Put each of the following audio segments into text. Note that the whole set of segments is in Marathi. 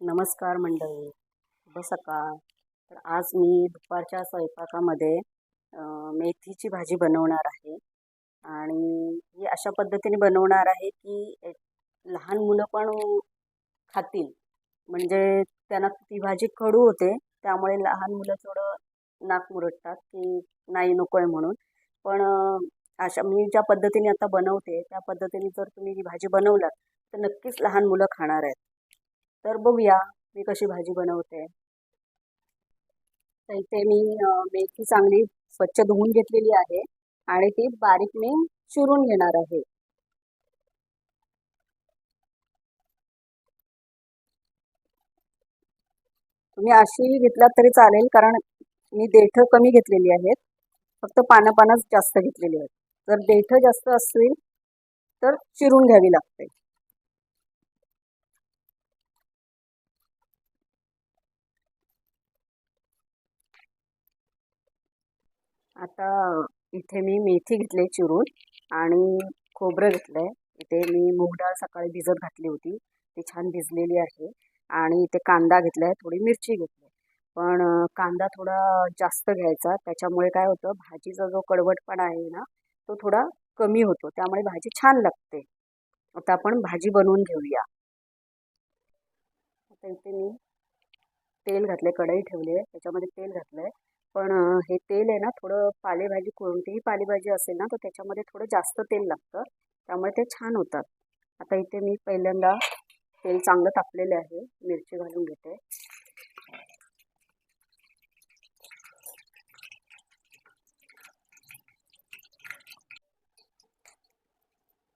नमस्कार मंडळी. शुभ सकाळ. तर आज मी दुपारच्या स्वयंपाकामध्ये मेथीची भाजी बनवणार आहे. आणि ही अशा पद्धतीने बनवणार आहे की एक लहान मुलं पण खातील. म्हणजे त्यांना ती भाजी कडू होते त्यामुळे लहान मुलं थोडं नाक मुरडतात की नाही नको आहे म्हणून. पण अशा मी ज्या पद्धतीने आता बनवते त्या पद्धतीने जर तुम्ही ही भाजी बनवलात तर नक्कीच लहान मुलं खाणार आहेत. तर बघूया मी कशी भाजी बनवते. तर इथे मी मेथी चांगली स्वच्छ धुवून घेतलेली आहे आणि ती बारीक मी चिरून घेणार आहे. तुम्ही अशी घेतलात तरी चालेल कारण मी देठ कमी घेतलेली आहेत. फक्त पानं पानंच जास्त घेतलेली आहेत. जर देठ जास्त असतील तर चिरून घ्यावी लागते. आता इथे मी मेथी घेतली चिरून आणि खोबरं घेतलं आहे इथे मी मूग डाळ सकाळी भिजत घातली होती. ती छान भिजलेली आहे. आणि इथे कांदा घेतला आहे थोडी मिरची घेतली. आहे पण कांदा थोडा जास्त घ्यायचा. त्याच्यामुळे काय होतं भाजीचा जो कडवटपणा आहे ना तो थोडा कमी होतो. त्यामुळे भाजी छान लागते. आता आपण भाजी बनवून घेऊया. आता इथे मी तेल घातले कढई ठेवली आहे. त्याच्यामध्ये तेल घातलं आहे पण हे तेल आहे ना थोडं पालेभाजी कोणतीही पालेभाजी असेल ना तर त्याच्यामध्ये थोडं जास्त तेल लागतं. त्यामुळे ते छान होतात. आता इथे मी पहिल्यांदा तेल चांगलं तापलेलं आहे. मिरची घालून घेते.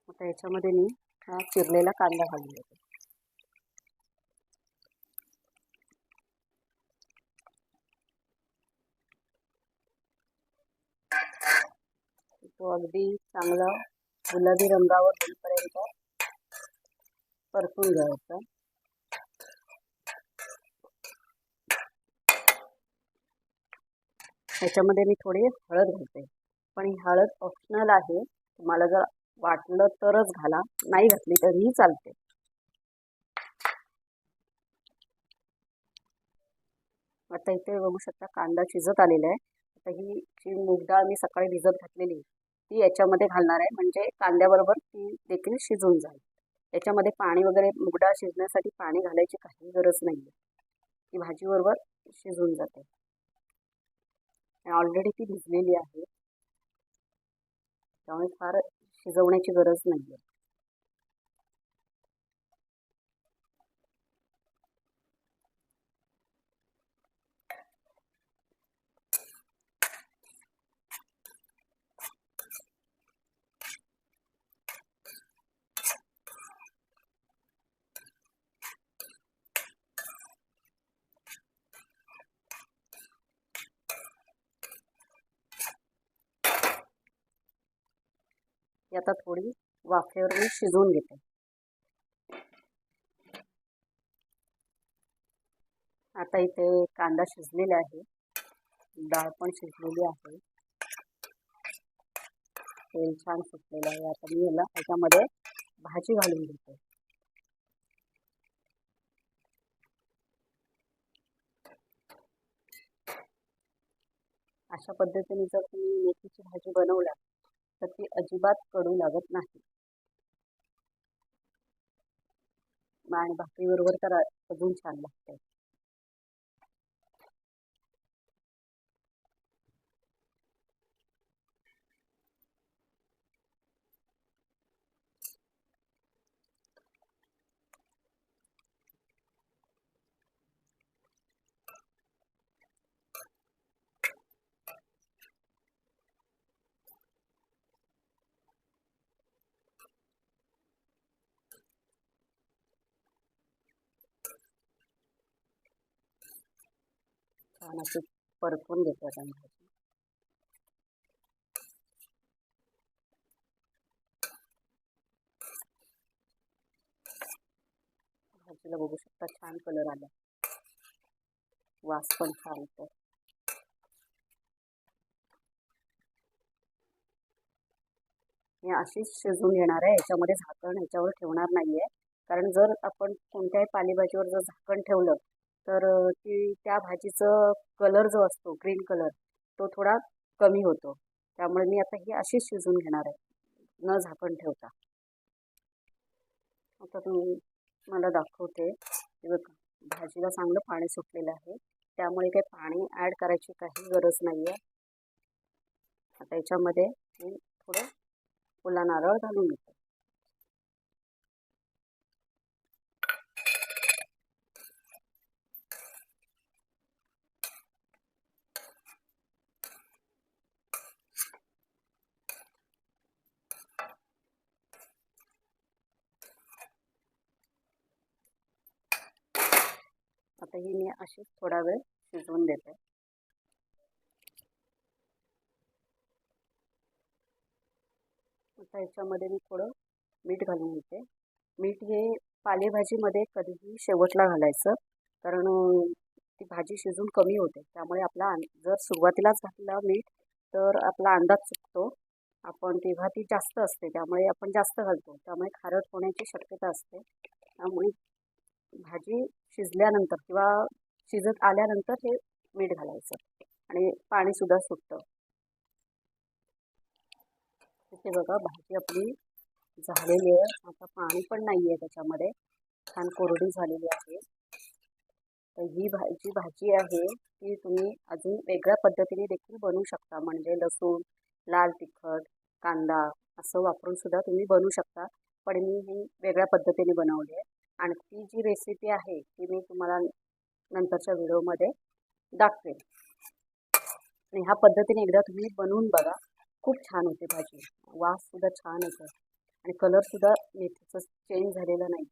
आता याच्यामध्ये मी हा चिरलेला कांदा घालून घेते. तो अगदी चांगला गुलाबी रंगावर होईपर्यंत परतून घ्यायचा. ह्याच्यामध्ये मी थोडी हळद घालते. पण ही हळद ऑप्शनल आहे. तुम्हाला जर वाटलं तरच घाला. नाही घातली तरीही चालते. आता इथे बघू शकता कांदा शिजत आलेला आहे. आता ही जी मूग डाळ मी सकाळी भिजत घातलेली ती याच्यामध्ये घालणार आहे. म्हणजे कांद्याबरोबर ती देखील शिजून जाईल. याच्यामध्ये पाणी वगैरे मुगडा शिजण्यासाठी पाणी घालायची काही गरज नाही आहे ती भाजीबरोबर शिजून जाते. ऑलरेडी ती भिजलेली आहे. त्यामुळे फार शिजवण्याची गरज नाही आहे आता थोडी वाफेवर मी शिजवून घेते. आता इथे कांदा शिजलेला आहे. डाळ पण शिजलेली आहे. तेल छान सुटलेलं आहे. आता मी याला त्याच्यामध्ये भाजी घालून घेते. अशा पद्धतीने जर तुम्ही मेथीची भाजी बनवला तर ती अजिबात कडू लागत नाही. आणि भाकरीबरोबर तर अजून छान लागते छान अशी परतून घेतो आता भाजी भाजीला बघू शकता छान कलर आला. वास पण छान येतो अशीच शिजवून येणार आहे याच्यामध्ये झाकण ह्याच्यावर ठेवणार नाही आहे कारण जर आपण कोणत्याही पालेभाजीवर जर झाकण ठेवलं तर ती त्या भाजीचं कलर जो असतो ग्रीन कलर तो थोडा कमी होतो. त्यामुळे मी आता ही अशीच शिजून घेणार आहे. न झाकण ठेवता. आता तुम्ही मला दाखवते. बघा भाजीला चांगलं पाणी सुटलेलं आहे. त्यामुळे काही पाणी ॲड करायची काही गरज नाही आहे आता याच्यामध्ये मी थोडं ओला नारळ घालून घेते. आता ही मी अशीच थोडा वेळ शिजवून देते. आता ह्याच्यामध्ये मी थोडं मीठ घालून घेते. मीठ हे पालेभाजीमध्ये कधीही शेवटला घालायचं कारण ती भाजी शिजून कमी होते. त्यामुळे आपला जर सुरुवातीलाच घातला मीठ तर आपला अंदाज चुकतो. आपण तेव्हा ती जास्त असते त्यामुळे आपण जास्त घालतो. त्यामुळे खारट होण्याची शक्यता असते. त्यामुळे भाजी शिजल्यानंतर किंवा शिजत आल्यानंतर हे मीठ घालायचं आणि पाणीसुद्धा सुटतं. तिथे बघा भाजी आपली झालेली आहे. आता पाणी पण नाही आहे त्याच्यामध्ये. छान कोरडी झालेली आहे. तर ही भा जी भाजी आहे ती तुम्ही अजून वेगळ्या पद्धतीने देखील बनवू शकता. म्हणजे लसूण लाल तिखट कांदा असं वापरून सुद्धा तुम्ही बनवू शकता. पण मी ही वेगळ्या पद्धतीने बनवली आहे. आणि ती जी रेसिपी आहे ती मी तुम्हाला नंतरच्या व्हिडिओमध्ये दाखवेन. आणि ह्या पद्धतीने एकदा तुम्ही बनवून बघा. खूप छान होते भाजी. वाससुद्धा छान येतो. आणि कलरसुद्धा मेथीचं चेंज झालेला नाही.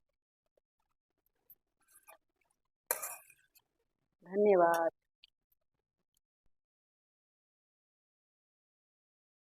धन्यवाद.